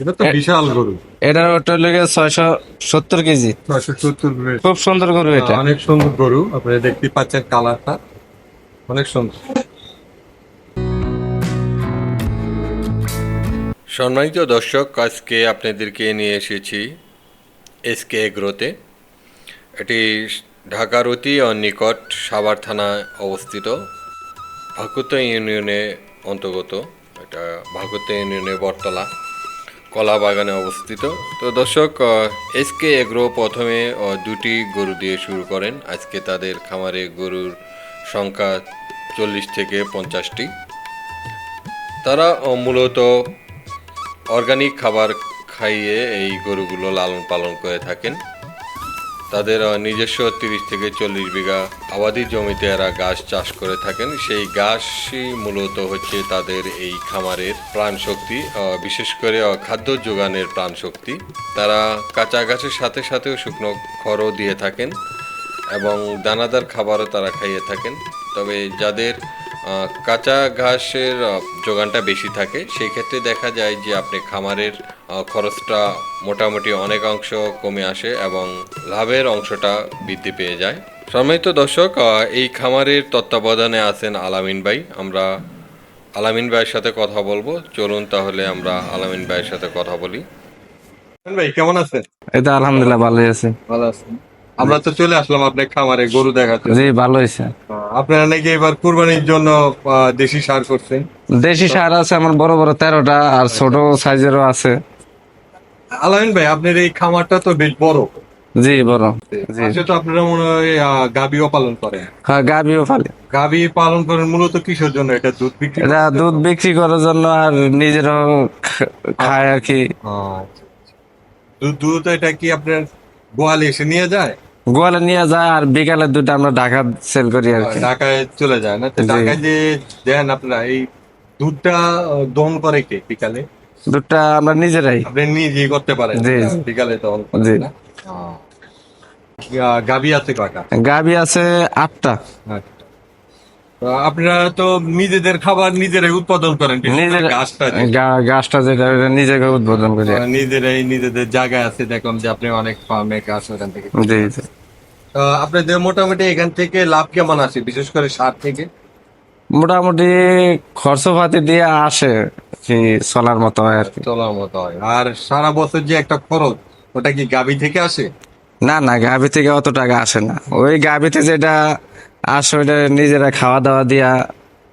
এটা তো বিশাল গরু। এটার ওটা লেগে ছয়শো সত্তর কেজি। ছয়শো সত্তর খুব সুন্দর গরু এটা। অনেক সুন্দর গরু। আপনারা দেখতে পাচ্ছেন কালারটা। অনেক সুন্দর। সম্মানিত দর্শক আজকে আপনাদেরকে নিয়ে এসেছি এসকে এগ্রোতে। এটি ঢাকার অতি নিকট সাভার থানায় অবস্থিত। ভাকুতা ইউনিয়নে অন্তর্গত। এটা ভাকুতা ইউনিয়নে বটতলা। কলা বাগানে অবস্থিত। তো দর্শক এসকে এগ্রো প্রথমে দুটি গরু দিয়ে শুরু করেন। আজকে তাদের খামারে গরুর সংখ্যা চল্লিশ থেকে পঞ্চাশটি। তারা মূলত অর্গানিক খাবার খাইয়ে এই গরুগুলো লালন পালন করে থাকেন। তাদের নিজস্ব তিরিশ থেকে চল্লিশ বিঘা আবাদি জমিতে এরা গাছ চাষ করে থাকেন। সেই গাছই মূলত হচ্ছে তাদের এই খামারের প্রাণ শক্তি বিশেষ করে খাদ্য যোগানের প্রাণ শক্তি তারা কাঁচা গাছের সাথে সাথেও শুকনো খড়ও দিয়ে থাকেন এবং দানাদার খাবারও তারা খাইয়ে থাকেন। তবে যাদের কাঁচা ঘাসের আহ, যোগানটা বেশি থাকে। সেই ক্ষেত্রে দেখা যায় যে আপনি খামারের খরচটা মোটামুটি অনেক অংশ কমে আসে এবং লাভের অংশটা বৃদ্ধি পেয়ে যায়। সম্মানিত দর্শক এই খামারের তত্ত্বাবধানে আছেন আলামিন ভাই। আমরা আলামিন ভাইয়ের সাথে কথা বলব। চলুন তাহলে আমরা আলামিন ভাইয়ের সাথে কথা বলি। ভাই কেমন আছেন? এটা আলহামদুলিল্লাহ ভালোই আছে। ভালো আছেন। আমরা তো চলে আসলাম আপনার খামারে গরু দেখাতে। জি ভালো হয়েছে। আপনারা নাকি এবার কুরবানির জন্য দেশি সার করছেন? দেশি সার আছে আমার বড় বড় তেরোটা আর ছোট সাইজেরও আছে। আলামিন ভাই আপনার এই খামারটা তো বেশ বড়। জি বড়। জি তো আপনারা মনে হয় আহ, পালন করেন? হ্যাঁ গাভিও ফালে গাভী পালন করেন মূলত কিসের জন্য? এটা দুধ বিক্রি এটা দুধ বিক্রি করার জন্য আর নিজেরও খায় আর কি। আচ্ছা, আচ্ছা। দুধ দুধ এটা কি আপনার গোয়ালে এসে নিয়ে যায়? গোয়ালে নিয়ে যায় আর বিকালে দুটো আমরা ঢাকা সেল করি আর কি। ঢাকায় চলে যায় না? ঢাকায় যে দেন আপনারা এই দুধটা দন করে কে বিকালে? দুধটা আমরা নিজেরাই। আপনি নিজে করতে পারেন জি, বিকালে দম জি। গাবি গাভী আছে কয়টা? গাবি আছে আটটা। আচ্ছা। আপনারা তো নিজেদের খাবার নিজেরাই উৎপাদন করেন গাছটা গাছটা যেটা নিজেকে করি। নিজেরাই নিজেদের জায়গায় আছে দেখলাম যে আপনি অনেক ফার্মে গাছ ওখান থেকে জি জি। আপনাদের মোটামুটি এখান থেকে লাভ কেমন আসে বিশেষ করে সার থেকে? মোটামুটি খরচপাতি দিয়ে আসে চলার মতো হয় আর চলার মতো হয়। আর সারা বছর যে একটা খরচ ওটা কি গাভী থেকে আসে? না না গাভি থেকে অত টাকা আসে না। ওই গাভিতে যেটা আসে ওইটা নিজেরা খাওয়া দাওয়া দিয়া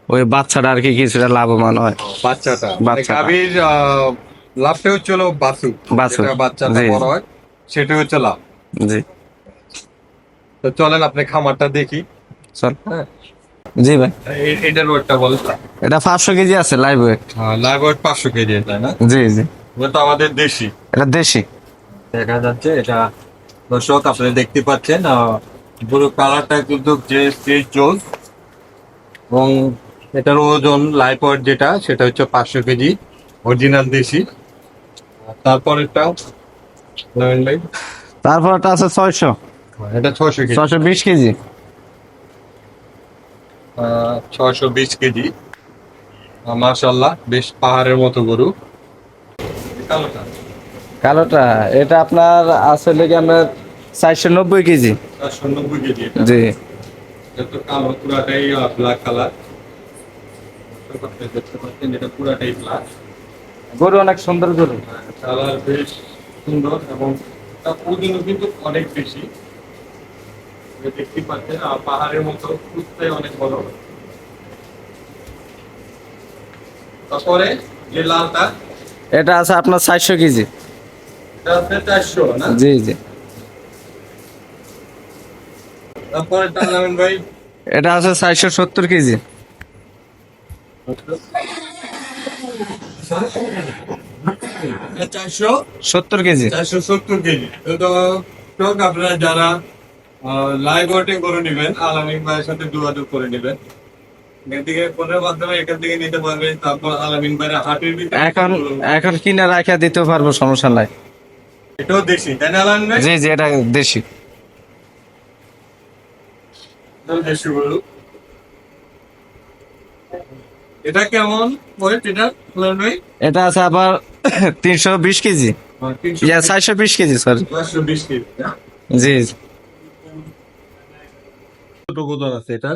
ওই বাচ্চাটা আর কি কিছুটা লাভবান হয়। বাচ্চাটা। মানে। গাভীর লাভটা হচ্ছে হলো বাছু বাছুর, যেটা বাচ্চাটা বড় হয় সেটা হচ্ছে লাভ। জি। তো চলেন আপনি খামারটা দেখি। চল। হ্যাঁ। জি ভাই। এটার ওয়েটটা বলেন এটা পাঁচশো কেজি আছে লাইভ ওয়েট লাইভ ওয়েট পাঁচশো কেজি তাই না? জি জি। ওটা আমাদের দেশি। এটা দেশি। দেখা যাচ্ছে এটা দর্শক আপনারা দেখতে পাচ্ছেন পুরো কালারটা কিন্তু যে যে জোল এবং এটার ওজন লাইপয়েড যেটা সেটা হচ্ছে পাঁচশো কেজি অরিজিনাল দেশি। তারপরেরটা ভাই। তারপর এটা আছে ছয়শো। এটা ছয়শো কেজি। ছয়শো বিশ কেজি। ছয়শো বিশ কেজি। মার্শাল্লাহ বেশ পাহাড়ের মতো গরু। কালোটা? কালোটা এটা আপনার আছে লেগে আমরা চারশো নব্বই কেজি। জি। কালো পুরাটাই ব্ল্যাক কালার দেখতে পাচ্ছেন এটা পুরাটাই ব্ল্যাক গরু অনেক সুন্দর গরু। কালার বেশ সুন্দর এবং তার ওজনও কিন্তু অনেক বেশি। এটা দেখতে পাচ্ছেন আর পাহাড়ের মতো অনেক বড়। তারপরে যে লালটা এটা আছে আপনার চারশো কেজি। এটা চারশো না? জি জি তারপরে টানাবেন ভাই এটা আছে চারশো সত্তর কেজি। চারশো? সত্তর কেজি। চারশো সত্তর কেজি। তো আপনারা যারা লাইভ ওয়েটিং করে নেবেন আলামিন ভাইয়ের সাথে যোগাযোগ করে নেবেন। এখান এখান থেকে নিতে পারবেন তারপর আলামিন ভাইয়ের এখন এখন কিনা রাখা দিতে পারব সমস্যা নাই। এটাও দেশি তাই না আলামিন ভাই? জি জি এটা দেশি। এটা কেমন ওয়েট এটা? এটা আছে আবার তিনশো বিশ কেজি। ইয়া চারশো বিশ কেজি স্যার চারশো বিশ কেজি জি কত আছে এটা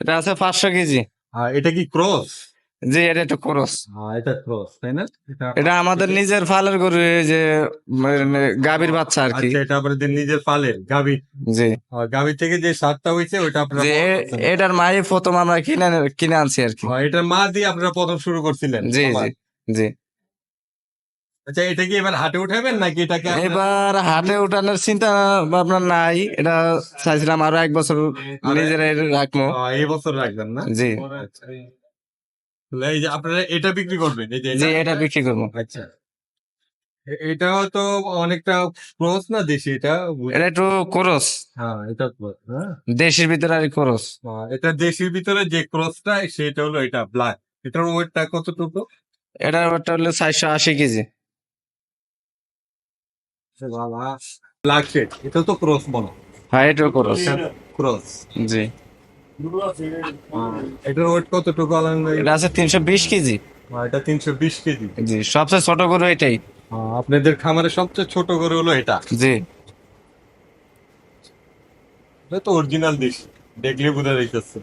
এটা আছে পাঁচশো কেজি। আর এটা কি ক্রস জি এটা একটু খরচ হ্যাঁ এটা ক্রস তাই না? এটা আমাদের নিজের ফালের গরু যে মানে গাভীর বাচ্চা আর কি। আচ্ছা এটা আপনাদের নিজের পালের গাভী। জি। গাভী থেকে যে সারটা হয়েছে ওইটা আপনারা এটার মাই প্রথম আমরা কিনে কিনে আনছি আর কি। এটার মা দিয়ে আপনারা প্রথম শুরু করছিলেন জি জি জি। আচ্ছা এটা কি এবার হাটে উঠাবেন নাকি এটাকে এবার হাটে উঠানোর চিন্তা ভাবনা নাই এটা চাইছিলাম আরও এক বছর নিজেরাই রাখব। এই বছর রাখবেন না? জি। আচ্ছা। এই যে আপনারা এটা বিক্রি করবেন এই যে এটা? এটা বিক্রি করব। আচ্ছা। এটাও তো অনেকটা ক্রস না দেশি এটা? এটা একটু খরচ হ্যাঁ এটা ক্রস হ্যাঁ। দেশের ভিতরে আর আহ, এটা দেশির ভিতরে যে ক্রসটা সেটা হলো এটা ব্ল্যাক এটার ওয়েটটা কতটুকু? এটার ওয়েটটা হলো চারশো আশি কেজি। ব্ল্যাক শেড এটা তো ক্রস বলো। হ্যাঁ এটাও খরচ ক্রস। জি। এটার ওয়েট কতটুকু আলান এটা আছে তিনশো বিশ কেজি। এটা তিনশো বিশ কেজি। জি সবচেয়ে ছোট গরু এটাই। আহ, আপনাদের খামারের সবচেয়ে ছোট গরু হলো এটা। জি। এটা তো অরিজিনাল দেশি দেখলে বোঝা যাইতেছে।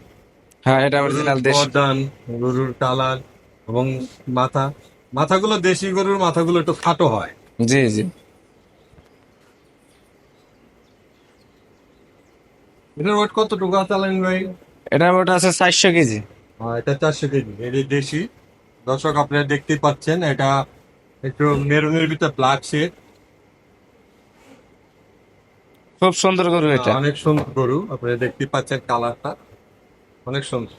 হ্যাঁ এটা অরিজিনাল দেশ। গর্দান গরুর কালার এবং মাথা। মাথাগুলো দেশি গরুর মাথাগুলো একটু খাটো হয়। জি জি। এটার ওয়েট কতটুকু আছে আলাইন ভাই? এটার ওটা আছে চারশো কেজি। এটা চারশো কেজি। এটা দেশি। দর্শক আপনারা দেখতেই পাচ্ছেন এটা একটু মেরুনের ভিতরে ব্ল্যাক শেড খুব সুন্দর গরু এটা। অনেক সুন্দর গরু। আপনারা দেখতেই পাচ্ছেন কালারটা। অনেক সুন্দর।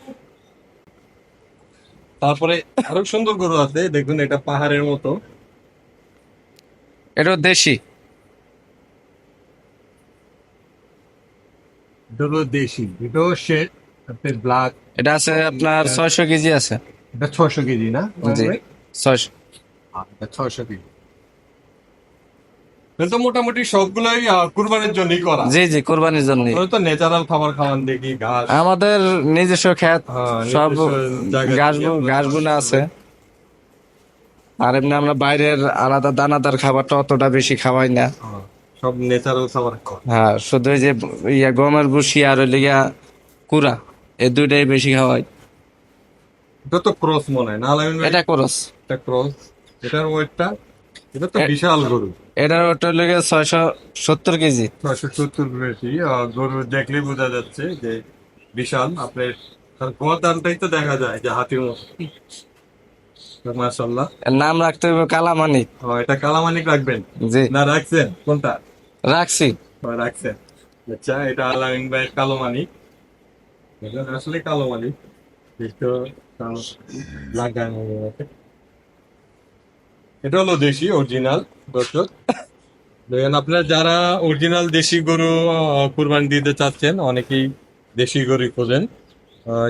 তারপরে আরও সুন্দর গরু আছে দেখুন এটা পাহাড়ের মতো। এটা দেশি। এটা দেশি এটাও শেড ব্ল্যাক এটা আছে আপনার ছয়শো কেজি আছে। এটা ছয়শো কেজি না? জি ছয়শো। এটা ছয়শো কেজি। তাহলে তো মোটামুটি সবগুলোই কুরবানির জন্যই করা। জি জি কোরবানির জন্য তো ন্যাচারাল খাবার খাওয়ান দেখি ঘাস। আমাদের নিজস্ব খ্যাত হ্যাঁ, সব ঘাস থেকে ঘাস গুনা আছে। আর এমনি আমরা বাইরের আলাদা দানাদার খাবারটা অতটা বেশি খাওয়াই না। হ্যাঁ, সব ন্যাচারাল খাবার হ্যাঁ শুধু যে ইয়া গমের ভুসি আর ওই লিগা কুড়া। এই দুইটাই বেশি খাওয়াই এটা তো ক্রস মনে হয় না ভাই? এটা করস। এটা ক্রস। এটার ওয়েটটা এটা তো বিশাল গরু। এটার ওটা লেগে ছয়শো সত্তর কেজি। ছয়শো সত্তর বেশি গরু দেখলেই বোঝা যাচ্ছে যে বিশাল। আপনার তার গদানটাই তো দেখা যায় যে হাতির মতো। মাশাল্লাহ নাম রাখতে হবে কালামানিক। ও, এটা কালামানিক রাখবেন? জি। না রাখছেন? কোনটা? রাখছি। রাখছেন। আচ্ছা এটা আলামিন ভাইয়ের কালো আসলে কালো আছে। এটা হলো দেশি অরিজিনাল দর্শক দেখেন আপনারা যারা অরিজিনাল দেশি গরু কুরবানি দিতে চাচ্ছেন অনেকেই দেশি গরু খোঁজেন।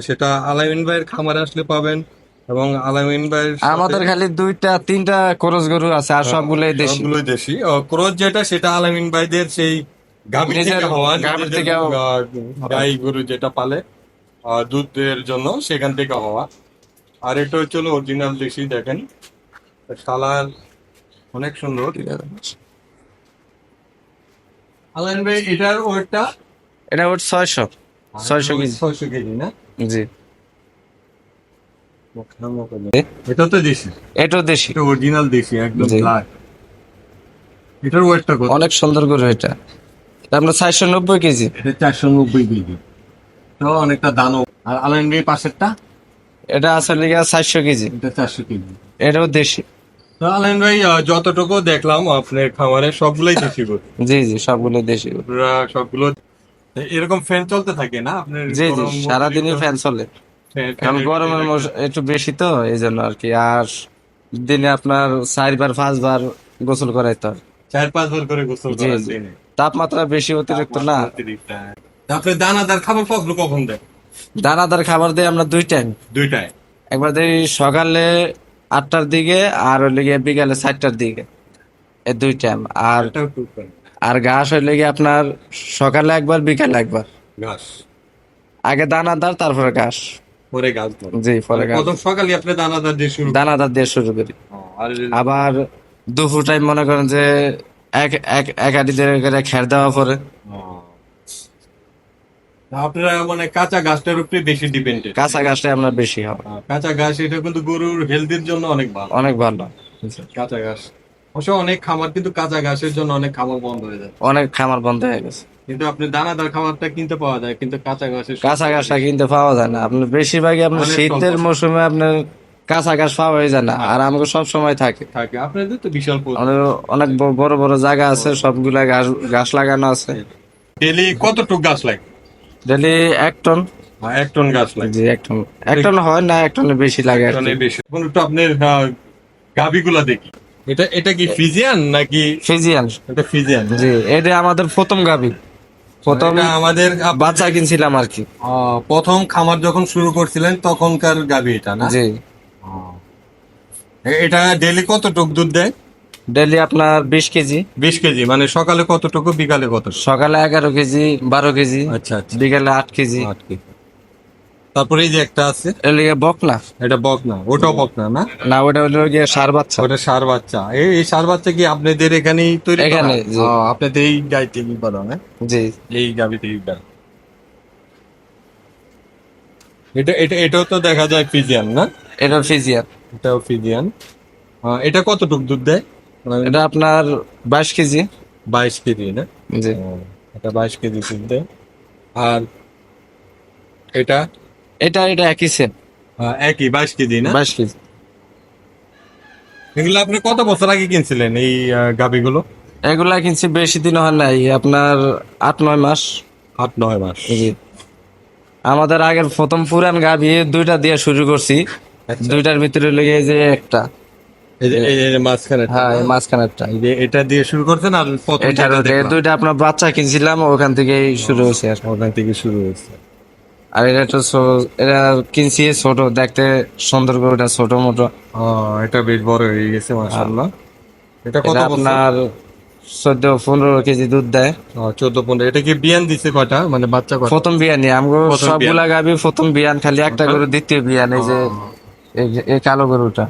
সেটা আলামিন ভাইয়ের খামারে আসলে পাবেন এবং আলামিন ভাইয়ের আমাদের খালি দুইটা তিনটা করস গরু আছে আর সবগুলোই দেশি। সবগুলোই দেশি। ক্রস যেটা সেটা আলামিন ভাইদের সেই গাভীর থেকে হওয়া গাই গরু যেটা পালে। দুধের জন্য সেখান থেকে হওয়া। আর এটা হচ্ছে অরিজিনাল দেশি দেখেন। কালার অনেক সুন্দর। আলামিন ভাই এটার ওয়েটটা? এটা ওর ছয়শো। ছয়শো কেজি। ছয়শো কেজি না? জি। এটা তো দেশি। এটাও দেশি। এটা অরিজিনাল দেশি একদম। ব্ল্যাক এটার ওয়েটটা কত? অনেক সুন্দর করে এটা। আমরা চারশো নব্বই কেজি। এটা চারশো নব্বই কেজি। তো অনেকটা দানও। আর পাশেরটা? এটা আছে লিগা চারশো কেজি। এটা চারশো কেজি। এটাও দেশি। তো আলাইন ভাই যতটুকু দেখলাম আপনার খামারে সবগুলোই দেশি গরু। জি জি সবগুলো দেশি গরু। সবগুলো এরকম ফ্যান চলতে থাকে না আপনার জি জি সারাদিনই ফ্যান চলে। ফ্যানের- গরমের একটু বেশি তো এই জন্য আর কি। আর দিনে আপনার চারবার পাঁচবার গোসল করাইতে হয়। চার পাঁচ বার করে গোসল জি, জি। তাপমাত্রা বেশি অতিরিক্ত না। তারপরে দানাদার খাবার কখনো কখন দেয়? দানাদার খাবার দেয় আমরা দুই টাইম দুইটায়? একবার দিই সকালে আটটার দিকে আর হইলে গিয়ে বিকালে চারটার দিকে। এই দুই টাইম আর। আর ঘাস হইলে গিয়ে আপনার সকালে একবার বিকালে একবার। ঘাস? আগে দানাদার তারপরে ঘাস। পরে গাছ ধরে জি পরে প্রথম সকালে আপনি দানাদার দিয়ে শুরু দানাদার দিয়ে শুরু করি। আবার দুপুর টাইম মনে করেন যে এক এক এক আটি দেড় করে খের দেওয়া পরে। আপনারা মানে কাঁচা গাছটার উপরে বেশি ডিপেন্ডেড কাঁচা গাছটাই আমরা বেশি হয় কাঁচা ঘাস এটা কিন্তু গরুর হেলথের জন্য অনেক ভালো। অনেক ভালো। কাঁচা ঘাস। অবশ্য অনেক খামার কিন্তু কাঁচা ঘাসের জন্য অনেক খামার বন্ধ হয়ে যায় অনেক খামার বন্ধ হয়ে গেছে। কিন্তু আপনি দানাদার খাবারটা কিনতে পাওয়া যায় কিন্তু কাঁচা ঘাসের কাঁচা ঘাসটা কিনতে পাওয়া যায় না। আপনার বেশিরভাগই আপনার শীতের। মৌসুমে আপনার কাঁচা ঘাস পাওয়া যায় না। আর আমাকে সব সময় থাকে। থাকে। আপনাদের তো বিশাল অনেক বড় বড় জায়গা আছে সবগুলা ঘাস ঘাস লাগানো আছে। ডেলি কতটুক গাছ লাগে? ডেলি এক টন হ্যাঁ, এক টন গাছ লাগে। জি এক টন এক টন হয় না এক টনের বেশি লাগে আর কি। টনের বেশি। এখন একটু আপনার গাবিগুলা দেখি। এটা এটা কি ফিজিয়ান নাকি? ফিজিয়ান। এটা ফিজিয়ান। জি এটা আমাদের প্রথম গাবি প্রথম আমাদের বাচ্চা কিনছিলাম আর কি। প্রথম খামার যখন শুরু করছিলেন তখনকার গাবি এটা না? জি। এটা ডেলি কতটুক দুধ দেয়? ডেলি আপনার বিশ কেজি। বিশ কেজি মানে সকালে কতটুকু বিকালে কত? সকালে এগারো কেজি বারো কেজি আচ্ছা আচ্ছা। বিকালে আট কেজি। আট কেজি। তারপরে এই যে একটা আছে এলিগে বক এটা বক না ওটাও বক না? না না ওটা হলো গিয়ে সার বাচ্চা। ওটা সার বাচ্চা। এই এই সার বাচ্চা কি আপনাদের এখানেই তৈরি এখানে, আপনাদের এই গাড়িতে কি করা হয়? জি। এই গাবিতে এটা এটা এটাও তো দেখা যায় ফিজিয়ান না? এটা ফিজিয়ান। এটাও ফিজিয়ান। এটা কতটুক দুধ দেয়? এটা আপনার বাইশ কেজি? বাইশ কেজি না? জি। এটা বাইশ কেজি দেয় আর এটা? এটা এটা একই সেম একই বাইশ কেজি না? বাইশ কেজি। এগুলো আপনি কত বছর আগে কিনছিলেন এই গাবিগুলো এগুলা কিনছি বেশি দিন হয় নাই আপনার আট নয় মাস। আট নয় মাস। জি। আমাদের আগের প্রথম পুরান গাভি দুইটা দিয়ে শুরু করছি দুইটার ভিতরে লেগে যে একটা। এটা দিয়ে শুরু করছেন আর প্রথম এটা যেটা দেখলাম, দুইটা আপনার বাচ্চা কিনছিলাম ওখান থেকেই শুরু হয়েছে আর ওখান থেকে শুরু হয়েছে। আর এটা তো এটা কিনছি ছোট দেখতে সুন্দর করে ওটা ছোট মোটো। এটা বেশ বড় হয়ে গেছে মাশাআল্লাহ। এটা কত আপনার চোদ্দ পনেরো কেজি দুধ দেয়। চোদ্দ পনেরো। এটা কি বিয়ান দিছে কয়টা? মানে বাচ্চা প্রথম বিয়ানি আমগো প্রথম সবগুলা গাবি প্রথম বিয়ান খালি একটা করে দ্বিতীয় বিয়ান এই যে এই যে- এই কালো গরুটা।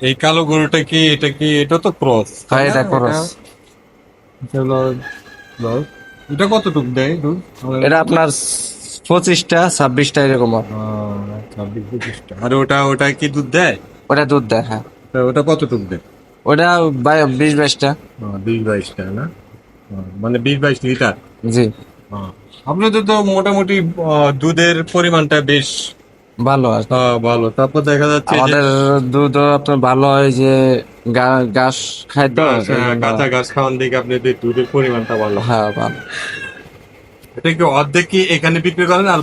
এই কালো গরুটা কি এটা কি এটা তো ক্রস হ্যাঁ, এটা cross। এটা কতটুক দেয় দুধ এটা আপনার পঁচিশটা ছাব্বিশটা এরকম হয়। ছাব্বিশ পঁচিশটা। আর ওটা ওটা কি দুধ দেয়? ওটা দুধ দেয় হ্যাঁ। তা ওটা কতটুক দেয়? ওটা বাই- বিশ বাইশটা। বিশ বাইশটা না? মানে বিশ বাইশ লিটার? জি। আপনাদের তো মোটামুটি দুধের পরিমাণটা বেশ ভালো আর কি। ভালো। তারপর দেখা যাচ্ছে আমাদের দুধ আপনার ভালো হয় যে ঘাস ঘাস, হ্যাঁ, কাঁচা ঘাস খাওয়ান দিকে আপনাদের দুধের পরিমাণটা ভালো হ্যাঁ ভালো। এটা কি অর্ধেক কি এখানে বিক্রি করেন আর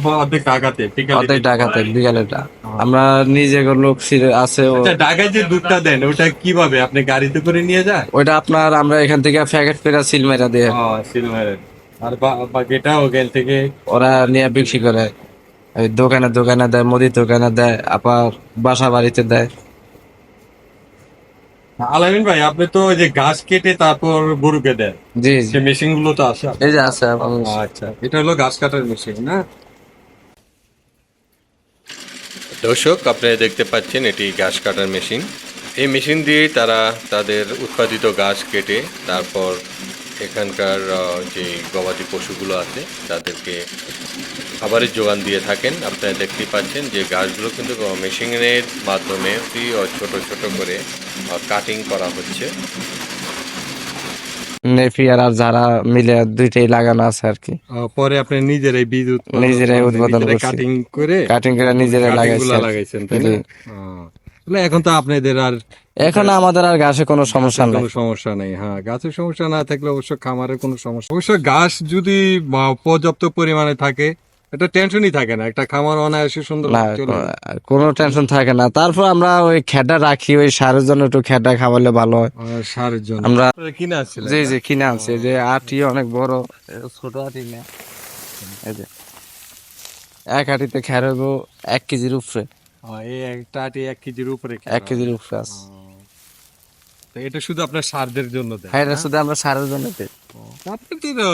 অর্ধেক বিকালেটা। আমরা নিজে লোক আছে আচ্ছা ঢাকায় যে দুধটা দেন ওটা কীভাবে? আপনি গাড়িতে করে নিয়ে যায়? ওইটা আপনার আমরা এখান থেকে প্যাকেট করে সিল মেরা দিয়ে। সিলভারের আর বা- বাকিটা ওখান থেকে ওরা নিয়ে বিক্রি করে। দোকানে দোকানে দেয় মুদির দোকানে দেয় আবার বাসা বাড়িতে দেয় আলামিন ভাই আপনি তো ওই যে ঘাস কেটে তারপর গরুকে দেন। জি সে মেশিনগুলো তো আসে এই যে আছে আচ্ছা এটা হলো ঘাস কাটার মেশিন না? দর্শক আপনারা দেখতে পাচ্ছেন এটি ঘাস কাটার মেশিন। এই মেশিন দিয়ে তারা তাদের উৎপাদিত ঘাস কেটে তারপর এখানকার আহ, যে গবাদি পশুগুলো আছে তাদেরকে খাবারের যোগান দিয়ে থাকেন। আপনারা দেখতেই পাচ্ছেন যে গাছগুলো কিন্তু মেশিনের মাধ্যমে ফ্রি ও ছোট ছোট করে কাটিং করা হচ্ছে। নেপিয়ার আর যারা মিলে দুইটাই লাগানো আছে আর কি। পরে আপনি নিজেরাই বীজ নিজেরাই উৎপাদন। কাটিং করে কাটিং করে নিজেরা cutting লাগাইছে। গুলা লাগাইছেন তাই না। এখন তো আপনাদের আর এখন আমাদের আর ঘাসে কোনো সমস্যা নেই। কোনো সমস্যা নেই হ্যাঁ গাছের সমস্যা না থাকলে অবশ্য খামারের কোনো সমস্যা অবশ্য গাছ যদি পর্যাপ্ত পরিমাণে থাকে এটা টেনশনই থাকে না। একটা খামার অনায়াসে সুন্দর চলে কোনো- কোনো টেনশন থাকে না। তারপর আমরা ওই খেটা রাখি ওই সারের জন্য একটু খেটা খাওয়ালে ভালো হয়। সারের জন্য আমরা কিনে আসছিলেন জি জি কিনে আনছি। যে আটি অনেক বড়। ছোট আটি না। এই যে এক আটিতে খের হইব এক কেজির উপরে। এই একটা আটি এক কেজির উপরে এক কেজির উপরে আছে। তো এটা শুধু আপনার সারদের জন্য দেয় হ্যাঁ এটা শুধু আমরা সারের জন্য দিই।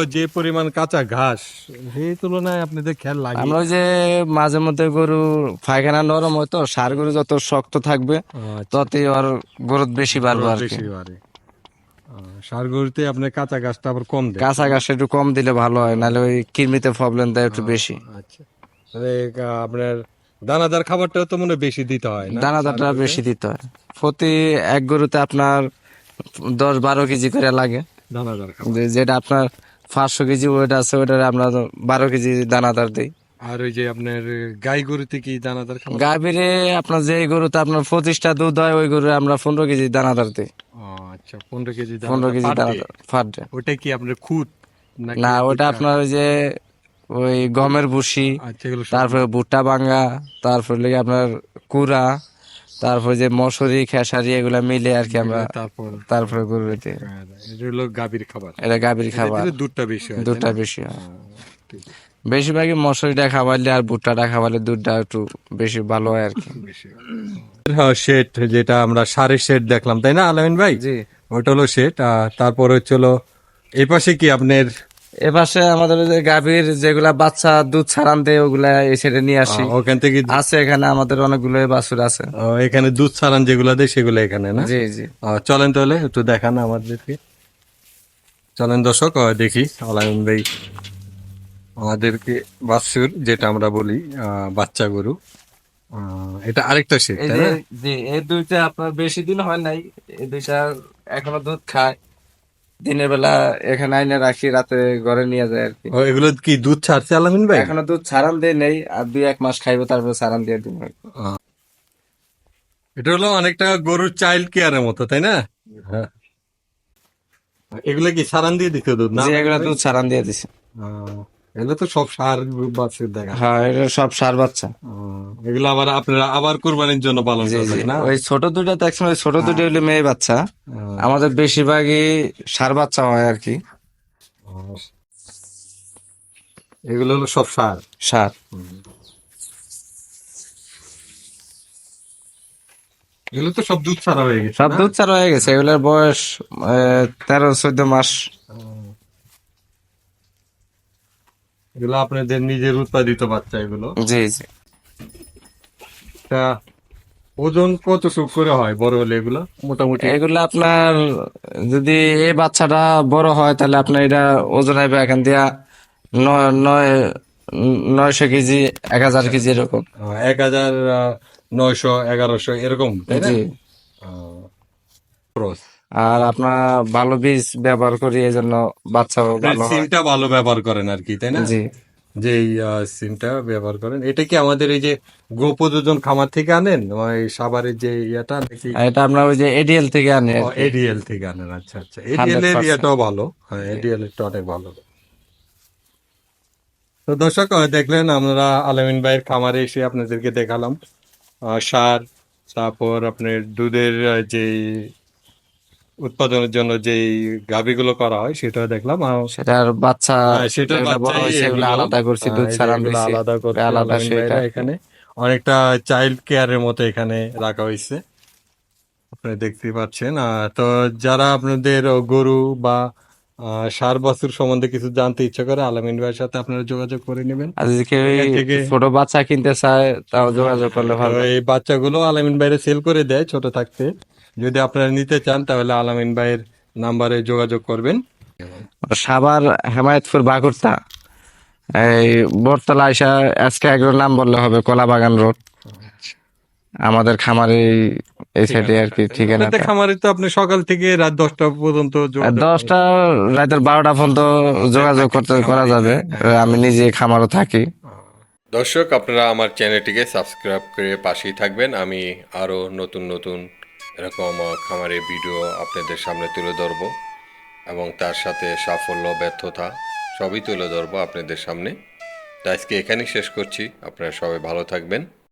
যে পরিমাণ কাঁচা ঘাস সেই তুলনায় আপনাদের খেয়াল লাগে? আমরা যে মাঝে মধ্যে গরু পায়খানা নরম হয়তো সার গরু যত শক্ত থাকবে ততই ওর গ্রোথ বেশি বাড়বে আর বেশি বাড়ে। সার গরুতে আপনার কাঁচা ঘাসটা আবার কম দেয়? কাঁচা ঘাস একটু কম দিলে ভালো হয় নাহলে ওই কৃমিতে প্রবলেম দেয় একটু বেশি। আচ্ছা। আপনার দানাদার খাবারটাও তো মনে বেশি দিতে হয় দানাদারটা বেশি দিতে হয়। প্রতি এক গরুতে আপনার দশ বারো কেজি করে লাগে। দানাদার যেটা আপনার পাঁচশো কেজি ওয়েট আছে ওটা আমরা বারো কেজি দানাদার দিই। আর ওই যে আপনার গাই গরুতে কি দানাদার খাবার? গাভীরে আপনার যে গরুতে আপনার পঁচিশটা দুধ হয় ওই গরু আমরা পনেরো কেজি দানাদার দিই। আচ্ছা পনেরো কেজি পনেরো কেজি দানাদার ফার ডে ওটা কি আপনার খুদ না ওটা আপনার ওই যে ওই গমের ভুসি আচ্ছা তারপরে ভুট্টা ভাঙ্গা তারপরে আপনার কুড়া তারপরে যে মশুরি খেসারি এগুলা মিলে আর কি আমরা তারপর তারপরে গরু দিতে হ্যাঁ, এটা হলো গাভীর খাবার। এটা গাভীর খাবার। দুধটা বেশি হয় দুধটা বেশি হয়। বেশিরভাগই মশুরিটা খাওয়ালে আর ভুট্টাটা খাওয়ালে দুধটা একটু বেশি ভালো হয় আর কি। বেশি হ্যাঁ। শেড যেটা আমরা সারের শেড দেখলাম তাই না আলামিন ভাই? জি। ওটা হলো শেড আর তারপর হচ্ছিল এই পাশে কি আপনার এপাশে আমাদের যে গাভীর যেগুলা বাচ্চা দুধ ছাড়ান দেয় ওগুলা সাইডে নিয়ে আসি। ওখান থেকে আছে এখানে আমাদের অনেকগুলো বাছুর আছে। এখানে দুধ ছাড়ান যেগুলো দেয় সেগুলো এখানে না? জি জি। চলেন তাহলে একটু দেখান আমাদেরকে। চলেন দর্শক দেখি আলামিন ভাই আমাদেরকে বাছুর যেটা আমরা বলি বাচ্চা গরু। এটা আরেকটা না? জি এই দুইটা আপনার বেশি দিন হয় নাই এই দুইটা এখনও দুধ খায়। দিনের বেলা এখানে আইনে রাখি রাতে ঘরে নিয়ে যায় আর কি। এগুলো কি দুধ ছাড়ছে আলামিন ভাই? এখনও দুধ ছাড়ান দিয়ে নেই আর দুই এক মাস খাইবো তারপর ছাড়ান দিয়ে দিব এটা হলো অনেকটা গরুর চাইল্ড কেয়ারের মতো তাই না? হ্যাঁ। এগুলো কি সারান দিয়ে দিতে দুধ? না এগুলো দুধ সারান দিয়ে দিছে। এগুলো তো সব সার বাছুর দেখা হ্যাঁ এটা সব সার বাচ্চা। এগুলো আবার আপনারা আবার কোরবানির জন্য পালন করবেন না? ওই ছোট দুইটা দেখছেন ওই ছোট দুইটা হইলে মেয়ে বাচ্চা। আমাদের বেশিরভাগই সার বাচ্চা হয় আর কি। এগুলো হলো সব সার? সার। এগুলো তো সব দুধ ছাড়া হয়ে গেছে সব দুধ ছাড়া হয়ে গেছে। এগুলোর বয়স তেরো চোদ্দ মাস। এগুলো আপনাদের নিজের উৎপাদিত বাচ্চা এগুলো। জি জি। তা ওজন কত সুখ করে হয় বড় হলে এগুলো? মোটামুটি। এগুলো আপনার যদি এই বাচ্চাটা বড় হয় তাহলে আপনার এটা ওজন হবে এখান দিয়া নয় নয় নয়শো কেজি এক হাজার কেজি এরকম। এক হাজার নয়শো এগারোশো এরকম জি। খরচ। আর আপনার ভালো বীজ ব্যবহার করি এই জন্য বাচ্চাও ভালো হয়। সিমটা ভালো ব্যবহার করেন আর কি তাই না? জি। যে সিমটা ব্যবহার করেন। এটা কি আমাদের এই যে গো প্রযোজন খামার থেকে আনেন? ওই সাভারের যে ইয়াটা নাকি? আর এটা আমরা ওই যে এডিএল থেকে আনি আর কি। এডিএল থেকে আনেন আচ্ছা আচ্ছা। এডিএল এর 100% ইয়াটাও ভালো। হ্যাঁ এডিএল এরটা অনেক ভালো। তো দর্শক আহ, দেখলেন আমরা আলামিন ভাইয়ের খামারে এসে আপনাদেরকে দেখালাম। আহ, সার তারপর আপনার দুধের আহ, যে উৎপাদনের জন্য যেই গাভিগুলো করা হয় সেটাও দেখলাম। সেটার বাচ্চা হ্যাঁ। আলাদা করছি দুধ যে আলাদা করতে আলাদা সেটা। এখানে অনেকটা চাইল্ড কেয়ারের মতো এখানে রাখা হয়েছে। আপনারা দেখতেই পাচ্ছেন। তো যারা আপনাদের গরু বা সার বাছুর সম্বন্ধে কিছু জানতে ইচ্ছা করে আলামিন ভাইয়ের সাথে আপনারা যোগাযোগ করে নেবেন। ছোট বাচ্চা কিনতে চায় তাও যোগাযোগ করলে ভালো। এই বাচ্চাগুলো আলামিন ভাইয়ের সেল করে দেয় ছোট থাকতে। যদি আপনারা নিতে চান তাহলে আলামিন ভাইয়ের নাম্বারে যোগাযোগ করবেন। সাভার হেমায়তপুর বাগুরতা এই বটতলা আইসা আজকে একজন নাম বললে হবে কলাবাগান রোড। আমাদের খামারে এই সাইডে আর কি ঠিকানা খামারে তো আপনি সকাল থেকে রাত দশটা পর্যন্ত দশটা রাতের বারোটা পর্যন্ত যোগাযোগ করতে করা যাবে। আমি নিজে খামারও থাকি। দর্শক আপনারা আমার চ্যানেলটিকে সাবস্ক্রাইব করে পাশেই থাকবেন। আমি আরও নতুন নতুন এরকম খামারের ভিডিও আপনাদের সামনে তুলে ধরব এবং তার সাথে সাফল্য, ব্যর্থতা সবই তুলে ধরব আপনাদের সামনে। তো আজকে এখানেই শেষ করছি। আপনারা সবাই ভালো থাকবেন।